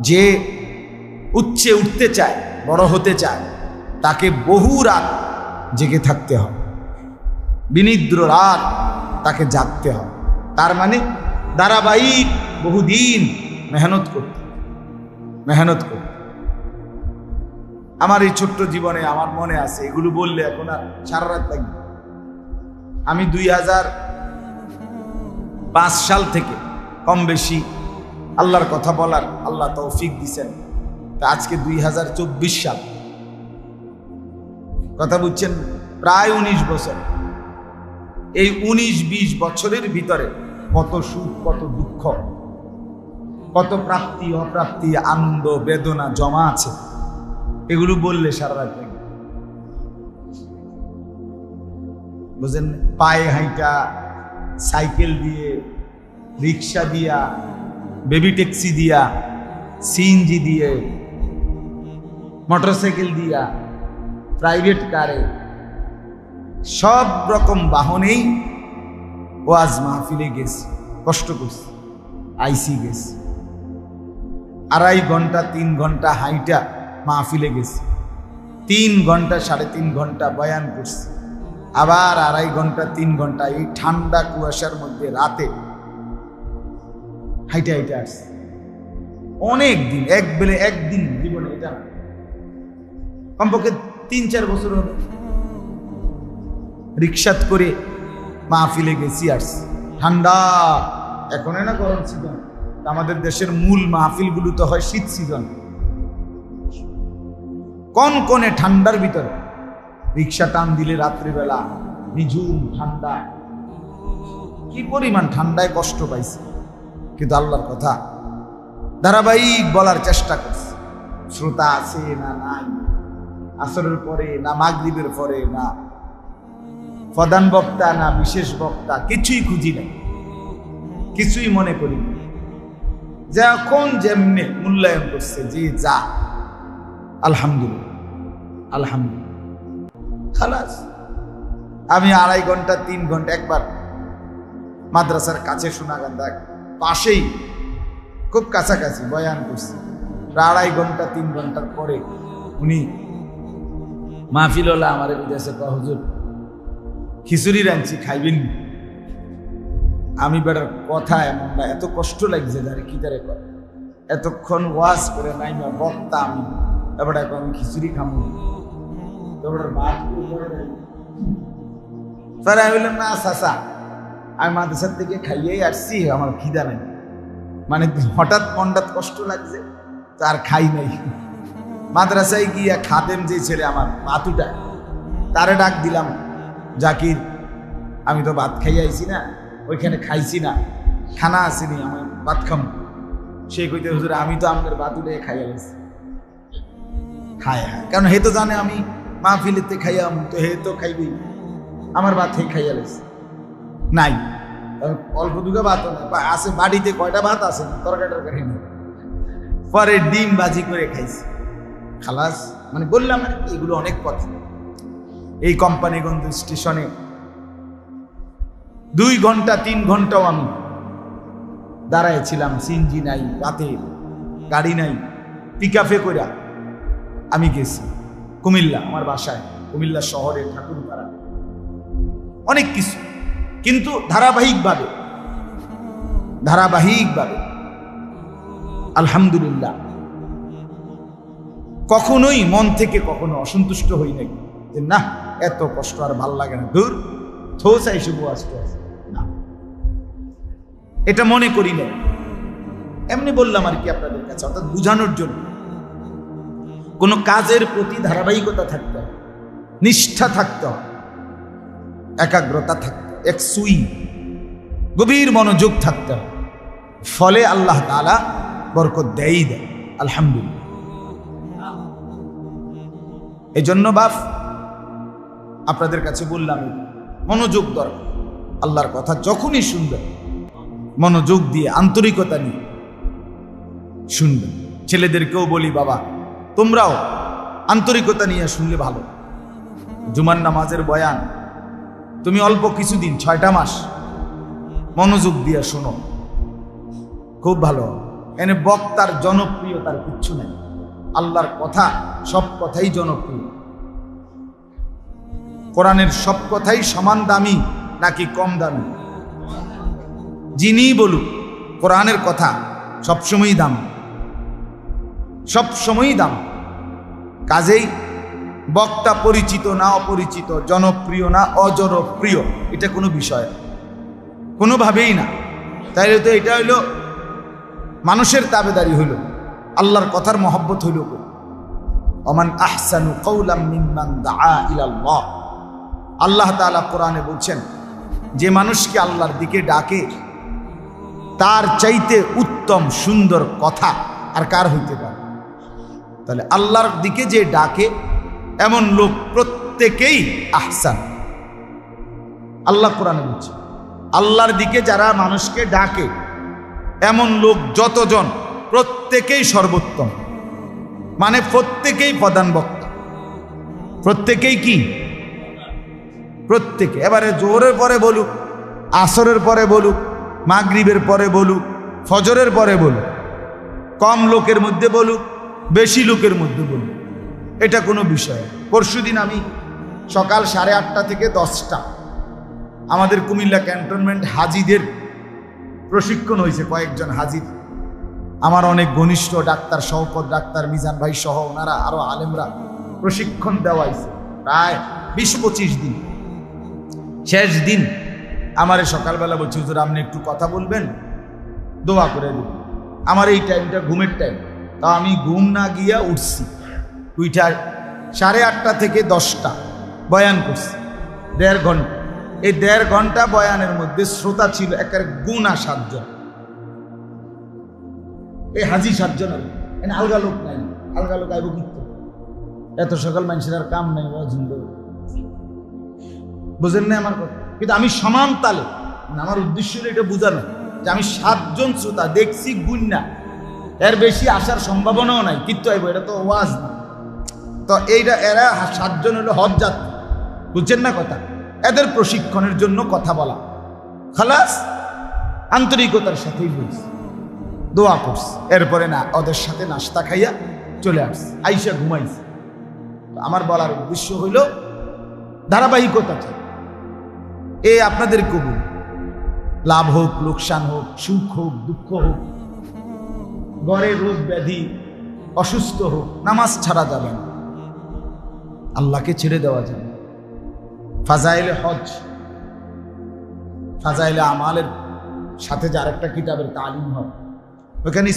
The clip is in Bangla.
যে উচ্চে উঠতে চায়, বড় হতে চায়, তাকে বহু রাত জেগে থাকতে হবে। বিনিদ্র রাত তাকে জাগতে হবে। তার মানে ধারাবাহিক বহুদিন মেহনত করতে মেহনত করতে আমার এই ছোট্ট জীবনে আমার মনে আছে, এগুলো বললে এখন আর সারা রাত লাগবে আমি দুই হাজার পাঁচ সাল থেকে কম বেশি আল্লাহর কথা বলার আল্লাহ তৌফিক দিছেন। তা আজকে দুই হাজার চব্বিশ সাল। কথা বুঝছেন? প্রায় উনিশ বছর। এই উনিশ বিশ বছরের ভিতরে কত সুখ, কত দুঃখ, কত প্রাপ্তি, অপ্রাপ্তি, আনন্দ, বেদনা জমা আছে। এগুলো বললে সারা রাত। বুঝেন? পায়ে হাইটা, সাইকেল দিয়ে, রিক্সা দিয়া বেবি ট্যাক্সি দিয়া সিএনজি দিয়ে, মোটরসাইকেল দিয়া, প্রাইভেট কারে, সব রকম বাহনেই ওয়াজ মাহফিলে গেছি, কষ্ট করছি, আইসি গেছি। আড়াই ঘণ্টা, তিন ঘণ্টা হাইটা মাহফিলে গেছি। তিন ঘণ্টা, সাড়ে তিন ঘণ্টা বয়ান করছি। আবার আড়াই ঘণ্টা, তিন ঘণ্টা এই ঠান্ডা কুয়াশার মধ্যে রাতে হাইটে হাইটে আসছে। অনেক দিন, এক বেলে একদিন জীবনে এটা। কমপক্ষে তিন, চার বছর হবে রিক্সাত করে মাহফিলে গেছি আসছি ঠান্ডা। এখন না গরম সিজন আমাদের দেশের মূল মাহফিলগুলো তো হয় শীত সিজন কোন কোনে ঠান্ডার ভিতরে? রিক্সা টান দিলে রাত্রিবেলা নিঝুম ঠান্ডা। কি পরিমাণ ঠান্ডায় কষ্ট পাইছে। কিন্তু আল্লাহর কথা ধারাবাহিক বলার চেষ্টা করছে। শ্রোতা আছে না নাই? আসরের পরে না মাগরিবের পরে না প্রধান বক্তা না বিশেষ বক্তা কিছুই খুঁজি নাই। কিছুই মনে করি না। যখন যেমনে মূল্যায়ন করছে, যে যা, আলহামদুলিল্লাহ আলহামদুলিল্লাহ। খালাস, আমি আড়াই ঘণ্টা, তিন ঘণ্টা একবার মাদ্রাসার কাছে সোনাগান্ধা পাশেই খুব কাছাকাছি বয়ান করছি। আড়াই ঘণ্টা, তিন ঘণ্টার পরে উনি মাহফিলওয়ালা আমার বিদেশে কয়, হুজুর, খিচুড়ি রাঁধছি, খাইবেন আমি বেটার কথা এমন না, এত কষ্ট লাগছে যারে কি তারে কয়? এতক্ষণ ওয়াজ করে নাই না বক্তা আমি, এবার এখন আমি খিচুড়ি খামো তারপরে ভাত করে। আমি বললাম, না, চাচা আমি মাদ্রাসার থেকে খাইয়েই আসছি, আমার খিদা নাই। মানে হঠাৎ মন্ডাত কষ্ট লাগছে, তো আর খাই নাই। মাদ্রাসায় গিয়া খাদেম যে ছেলে আমার, মাতুটা, তারে ডাক দিলাম, জাকির, আমি তো ভাত খাই আইছি না, ওইখানে খাইছি না, খানা আসেনি আমি ভাত খাম। সে কইতে, হুজুর, আমি তো আমাদের ভাত উঠে খাই আইছি। খায় হ্যাঁ। কারণ হে তো জানে আমি মাহফিলেতে খাইয়াম তো হে তো খাইবি আমার ভাত হে খাইয়া লাইছি নাই। অল্প দুটো ভাত আছে, বাড়িতে কয়টা ভাত আছে? তরকারি টরকারি নেই। পরে ডিম বাজি করে খাইছি। খালাস মানে বললাম আর এগুলো অনেক কথা এই কোম্পানিগঞ্জ স্টেশনে দুই ঘণ্টা, তিন ঘন্টাও আমি দাঁড়ায় ছিলাম সিনজি নাই, রাতে গাড়ি নাই পিকাফে কইরা আমি গেছি। কুমিল্লা, আমার বাসায়, কুমিল্লা শহরে ঠাকুরপাড়া। অনেক কিছু। কিন্তু ধারাবাহিকভাবে ধারাবাহিকভাবে, আলহামদুলিল্লাহ, কখনোই মন থেকে কখনো অসন্তুষ্ট হই নাই। যে না, এত কষ্ট আর ভালো লাগে না। দূর থো চাই শুভ আজকে না। এটা মনে করি না এমনি বললাম আর কি আপনাদের কাছে, অর্থাৎ বুঝানোর জন্য। কোনো কাজের প্রতি ধারাবাহিকতা থাকতে হবে নিষ্ঠা থাকতে হবে একাগ্রতা থাকতে এক সুই। গভীর মনোযোগ থাকতে হবে। ফলে আল্লাহ তালা বরকত দেয়ই দেয় আলহামদুলিল্লাহ। এই জন্য বাপ, আপনাদের কাছে বললাম, মনোযোগ দরকার। আল্লাহর কথা যখনই শুনবেন, মনোযোগ দিয়ে আন্তরিকতা নিয়ে শুনবেন। ছেলেদেরকেও বলি, বাবা, তোমরাও আন্তরিকতা নিয়ে শুনলে ভালো। জুমার নামাজের বয়ান তুমি অল্প কিছুদিন, ছয়টা মাস মনোযোগ দিয়ে শোনো। খুব ভালো। এনে বক্তার জনপ্রিয়তার কিচ্ছু নেই। আল্লাহর কথা, সব কথাই জনপ্রিয়। কোরআনের সব কথাই সমান দামি, নাকি কম দামি? যিনিই বলুক, কোরআনের কথা সবসময়ই দাম। সবসময়ই দাম। কাজেই বক্তা পরিচিত না অপরিচিত, জনপ্রিয় না অজনপ্রিয়, এটা কোনো বিষয়। কোনোভাবেই না। তাইলে তো এটা হইল মানুষের তাবেদারি হইল, আল্লাহর কথার মহব্বত হইল? অমান আহসানু কৌলাম ইলাল্লাহ। আল্লাহ তাআলা কোরআনে বলছেন, যে মানুষকে আল্লাহর দিকে ডাকে, তার চাইতে উত্তম, সুন্দর কথা আর কার হইতে পারে? তাহলে আল্লাহর দিকে যে ডাকে এমন লোক প্রত্যেকেই আহসান। আল্লাহ কোরআনে বলছে, আল্লাহর দিকে যারা মানুষকে ডাকে, এমন লোক যতজন, প্রত্যেকেই সর্বোত্তম। মানে প্রত্যেকেই প্রধান বক্তা। প্রত্যেকেই কি? প্রত্যেকে। এবারে জোহরের পরে বলুক, আসরের পরে বলুক, মাগরিবের পরে বলুক, ফজরের পরে বলুক, কম লোকের মধ্যে বলুক, বেশি লোকের মধ্যে বলুক। এটা কোনো বিষয়। পরশুদিন আমি সকাল সাড়ে আটটা থেকে দশটা আমাদের কুমিল্লা ক্যান্টনমেন্ট হাজিদের প্রশিক্ষণ হয়েছে, কয়েকজন হাজির। আমার অনেক ঘনিষ্ঠ ডাক্তার সহপদ ডাক্তার, মিজান ভাই সহ ওনারা, আরও আলেমরা প্রশিক্ষণ দেওয়া হয়েছে। প্রায় বিশ পঁচিশ দিন। শেষ দিন আমারে সকালবেলা বলছি, হুজুর, আপনি একটু কথা বলবেন? দোয়া করে দেব আমার এই টাইমটা ঘুমের টাইম তা আমি ঘুম না গিয়া উঠছি। উইটা সাড়ে আটটা থেকে দশটা বয়ান করছি। দেড় ঘণ্টা। এই দেড় ঘণ্টা বয়ানের মধ্যে শ্রোতা ছিল একের গুণা সাতজন। এই হাজি সাতজন এনে আলগা লোক নাই, আলগা লোক আইব কিন্তু এত সকাল মানুষের আর কাম নাই বুঝেন না আমার কথা? কিন্তু আমি সমান তালে মানে আমার উদ্দেশ্য এটা বোঝানো, যে আমি সাতজন শ্রোতা দেখছি গুণ না। এর বেশি আসার সম্ভাবনাও নাই, কিন্তু আইব, এটা তো ওয়াজ না। তো এইটা এরা সাতজন হলো হজ যাত্রী বুঝছেন না কথা? এদের প্রশিক্ষণের জন্য কথা বলা। খালাস, আন্তরিকতার সাথেই বলছি দোয়া করছি এরপরে না, ওদের সাথে নাস্তা খাইয়া চলে আসছি আইসা ঘুমাইছি আমার বলার উদ্দেশ্য হইল ধারাবাহিকতাটা এ আপনাদের কবুল। লাভ হোক, লোকসান হোক, সুখ হোক, দুঃখ হোক, গড়ে রোগ ব্যাধি, অসুস্থ হোক, নামাজ ছাড়া যাবে না। আল্লাহকে ছেড়ে দেওয়া যায়। ফাজাইলে হজ, ফাজাইলে আমালের সাথে যে আরেকটা কিতাবের তালিম হয় ওখানে